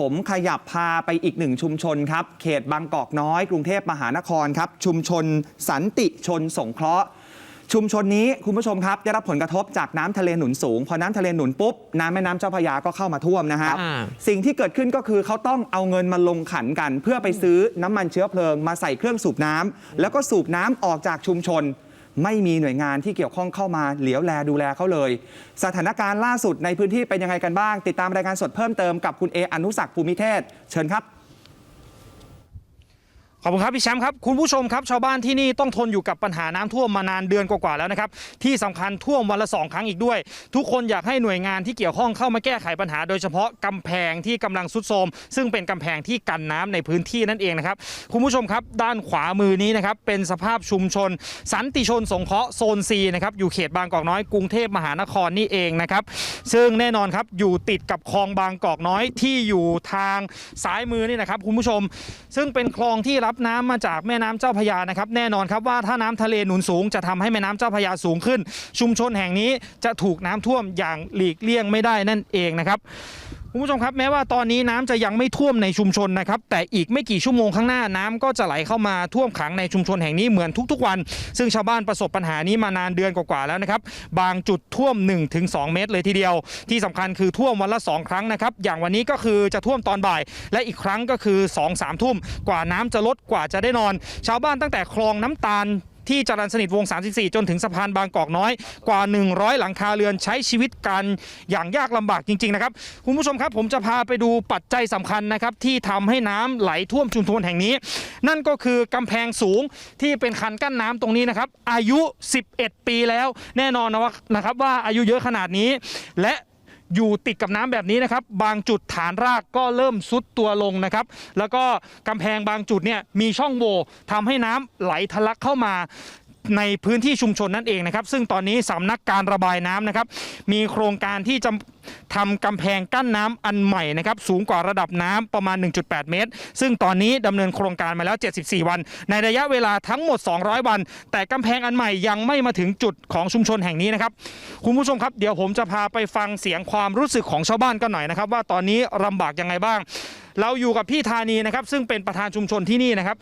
ผมขยับพาไปอีกหนึ่งชุมชนครับ เขตบางกอกน้อย กรุงเทพมหานครครับ ชุมชนสันติชนสงเคราะห์ ชุมชนนี้คุณผู้ชมครับ ได้รับผลกระทบจากน้ำทะเลหนุนสูง พอน้ำทะเลหนุนปุ๊บ น้ำแม่น้ำเจ้าพระยาก็เข้ามาท่วมนะฮะอ่าสิ่งที่เกิดขึ้นก็คือเขาต้องเอาเงินมาลงขันกัน เพื่อไปซื้อน้ำมันเชื้อเพลิง มาใส่เครื่องสูบน้ำแล้วก็สูบน้ำออกจากชุมชน ไม่มีหน่วยงานที่เกี่ยวข้องเข้ามาเหลียวแลดูแลเขาเลย สถานการณ์ล่าสุดในพื้นที่เป็นยังไงกันบ้าง ติดตามรายงานสดเพิ่มเติมกับคุณเออนุสักภูมิเทศ เชิญครับ ขอบคุณครับพี่แชมป์ครับคุณผู้ชมครับชาวบ้านที่นี่ต้องทนอยู่กับปัญหาน้ำท่วมมานานเดือนกว่าๆแล้วนะครับที่สำคัญท่วมวันละสองครั้งอีกด้วย ทุกคนอยากให้หน่วยงานที่เกี่ยวข้องเข้ามาแก้ไขปัญหา โดยเฉพาะกำแพงที่กำลังสุดโทรมซึ่งเป็นกำแพงที่กันน้ำในพื้นที่นั่นเองนะครับคุณผู้ชมครับด้านขวามือนี้นะครับเป็นสภาพชุมชน สันติชนสงเคราะห์โซนซีนะครับอยู่เขตบางกอกน้อยกรุงเทพมหานครนี่เองนะครับซึ่งแน่นอนครับอยู่ติดกับคลองบางกอกน้อยที่อยู่ทางซ้ายมือนี่นะครับคุณผู้ชม ซึ่งเป็นคลองที่รับน้ำมาจากแม่น้ำเจ้าพยานะครับแน่นอนครับว่าถ้าน้ำทะเลหนุนสูงจะทำให้แม่น้ำเจ้าพยาสูงขึ้น ชุมชนแห่งนี้จะถูกน้ำท่วมอย่างหลีกเลี่ยงไม่ได้นั่นเองนะครับ คุณผู้ชมครับแม้ว่าตอนนี้น้ำจะยังไม่ท่วมในชุมชนนะครับ แต่อีกไม่กี่ชั่วโมงข้างหน้าน้ำก็จะไหลเข้ามาท่วมขังในชุมชนแห่งนี้เหมือนทุกๆวัน ซึ่งชาวบ้านประสบปัญหานี้มานานเดือนกว่าๆแล้วนะครับ บางจุดท่วม 1-2 เมตรเลยทีเดียว ที่สำคัญคือท่วมวันละ 2 ครั้งนะครับ อย่างวันนี้ก็คือจะท่วมตอนบ่าย และอีกครั้งก็คือ 2-3 ทุ่ม กว่าน้ำจะลดกว่าจะได้นอน ชาวบ้านตั้งแต่คลองน้ำตาล ที่จรัญสนิทวง 34 จนถึงสะพานบางกอกน้อยกว่า 100 หลังคาเรือนใช้ชีวิตกันอย่างยากลำบากจริงๆนะครับคุณผู้ชมครับผมจะพาไปดูปัจจัยสำคัญนะครับที่ทำให้น้ำไหลท่วมชุมชนแห่งนี้ นั่นก็คือกำแพงสูงที่เป็นคันกั้นน้ำตรงนี้นะครับอายุ 11 ปีแล้วแน่นอนนะว่านะครับว่าอายุเยอะขนาดนี้และ อยู่ติดกับน้ำแบบนี้นะครับ บางจุดฐานรากก็เริ่มซุดตัวลงนะครับ แล้วก็กำแพงบางจุดเนี่ยมีช่องโหว่ทำให้น้ำไหลทะลักเข้ามา ในพื้นที่ชุมชนนั่นเองนะครับ ซึ่งตอนนี้สำนักการระบายน้ำนะครับ มีโครงการที่จะทำกำแพงกั้นน้ำอันใหม่นะครับ สูงกว่าระดับน้ำประมาณ 1.8 เมตร ซึ่งตอนนี้ดำเนินโครงการมาแล้ว 74 วัน ในระยะเวลาทั้งหมด 200 วัน แต่กำแพงอันใหม่ยังไม่มาถึงจุดของชุมชนแห่งนี้นะครับ คุณผู้ชมครับ เดี๋ยวผมจะพาไปฟังเสียงความรู้สึกของชาวบ้านกันหน่อยนะครับ ว่าตอนนี้ลำบากยังไงบ้าง เราอยู่กับพี่ธานีนะครับ ซึ่งเป็นประธานชุมชนที่นี่นะครับ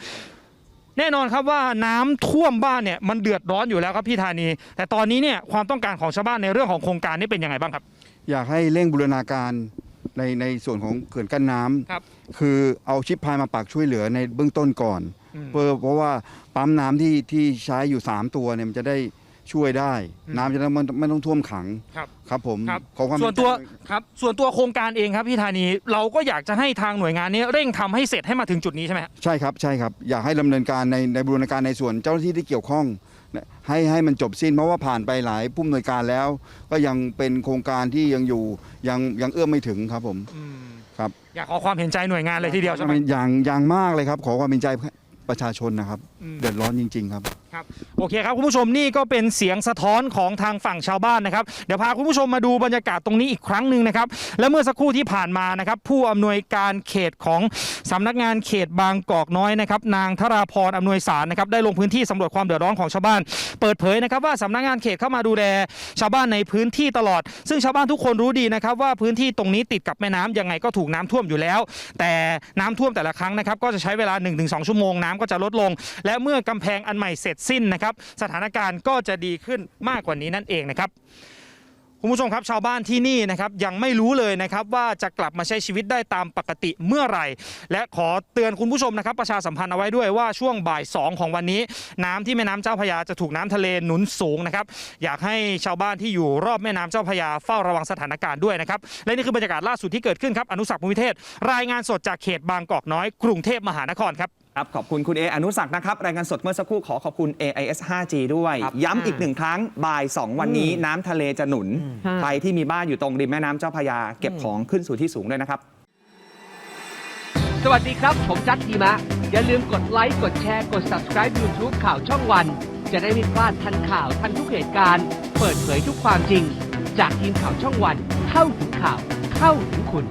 แน่นอนครับว่าน้ำท่วมบ้านเนี่ยมันเดือดร้อนอยู่แล้วครับพี่ธานี แต่ตอนนี้เนี่ยความต้องการของชาวบ้านในเรื่องของโครงการนี่เป็นยังไงบ้างครับ อยากให้เร่งบูรณาการในในส่วนของเขื่อนกั้นน้ำครับคือเอาชิปพายมาปักช่วยเหลือในเบื้องต้นก่อนอืมเพื่อเพราะว่าปั๊มน้ำที่ที่ใช้อยู่ 3 ตัวเนี่ยมันจะได้ ช่วยได้อืมน้ำจะได้ไม่ไม่ต้องท่วมขังครับ ครับผมครับขอความส่วนตัวเห็นใจครับส่วนตัวโครงการเองครับพี่ธานีเราก็อยากจะให้ทางหน่วยงานนี้เร่งทำให้เสร็จให้มาถึงจุดนี้ใช่ไหมฮะใช่ครับใช่ครับ อยากให้ดำเนินการในในบูรณาการในส่วนเจ้าหน้าที่ที่เกี่ยวข้องนะให้ให้มันจบสิ้นเพราะว่าผ่านไปหลายผู้อำนวยการแล้ว ก็ยังเป็นโครงการที่ยังอยู่ยังยังเอื้อมไม่ถึงครับผมครับอยากขอความเห็นใจหน่วยงานเลยทีเดียวใช่ไหม อย่างอย่างมากเลยครับ ขอความเป็นใจประชาชนนะครับอืม เดือดร้อนจริง ๆ ครับ ครับโอเคครับคุณผู้ชมนี่ก็เป็นเสียงสะท้อนของทางฝั่งชาวบ้านนะครับเดี๋ยวพาคุณผู้ชมมาดูบรรยากาศตรงนี้อีกครั้งหนึ่งนะครับและเมื่อสักครู่ที่ผ่านมานะครับผู้อำนวยการเขตของสำนักงานเขตบางกอกน้อยนะครับนางธราพรอำนวยสารนะครับได้ลงพื้นที่สำรวจความเดือดร้อนของชาวบ้าน เปิดเผยนะครับว่าสำนักงานเขตเข้ามาดูแลชาวบ้านในพื้นที่ตลอด ซึ่งชาวบ้านทุกคนรู้ดีนะครับว่าพื้นที่ตรงนี้ติดกับแม่น้ำยังไงก็ถูกน้ำท่วมอยู่แล้ว แต่น้ำท่วมแต่ละครั้งนะครับก็จะใช้เวลา 1-2 ชั่วโมงน้ำก็จะลดลงและเมื่อกำแพงอันใหม่เสร็จสิ้นนะครับ สถานการณ์ก็จะดีขึ้นมากกว่านี้นั่นเองนะครับคุณผู้ชมครับชาวบ้านที่นี่นะครับยังไม่รู้เลยนะครับว่าจะกลับมาใช้ชีวิตได้ตามปกติเมื่อไหร่ และขอเตือนคุณผู้ชมนะครับ ประชาสัมพันธ์เอาไว้ด้วยว่าช่วงบ่าย 2 ของวันนี้ น้ำที่แม่น้ำเจ้าพยาจะถูกน้ำทะเลหนุนสูงนะครับอยากให้ชาวบ้านที่อยู่รอบแม่น้ำเจ้าพยาเฝ้าระวังสถานการณ์ด้วยนะครับและนี่คือบรรยากาศล่าสุดที่เกิดขึ้นครับอนุสักภูมิเทศ รายงานสดจากเขตบางกอกน้อยกรุงเทพมหานครครับ ครับขอบคุณคุณเออนุสักดิ์นะครับ รายงานสดเมื่อสักครู่ขอขอบคุณ AIS 5G ด้วยครับย้ำอีกหนึ่งครั้งบ่าย 2 วันนี้น้ำทะเลจะหนุน ใครที่มีบ้านอยู่ตรงริมแม่น้ำเจ้าพระยา เก็บของขึ้นสู่ที่สูงด้วยนะครับ สวัสดีครับ ผมจัดทีมะ อย่าลืมกดไลค์ กดแชร์ กด subscribe YouTube ข่าวช่องวัน จะได้ไม่พลาดทันข่าวทันทุกเหตุการณ์ เปิดเผยทุกความจริง จากทีมข่าวช่องวัน เข้าถึงข่าว เข้าถึงคุณ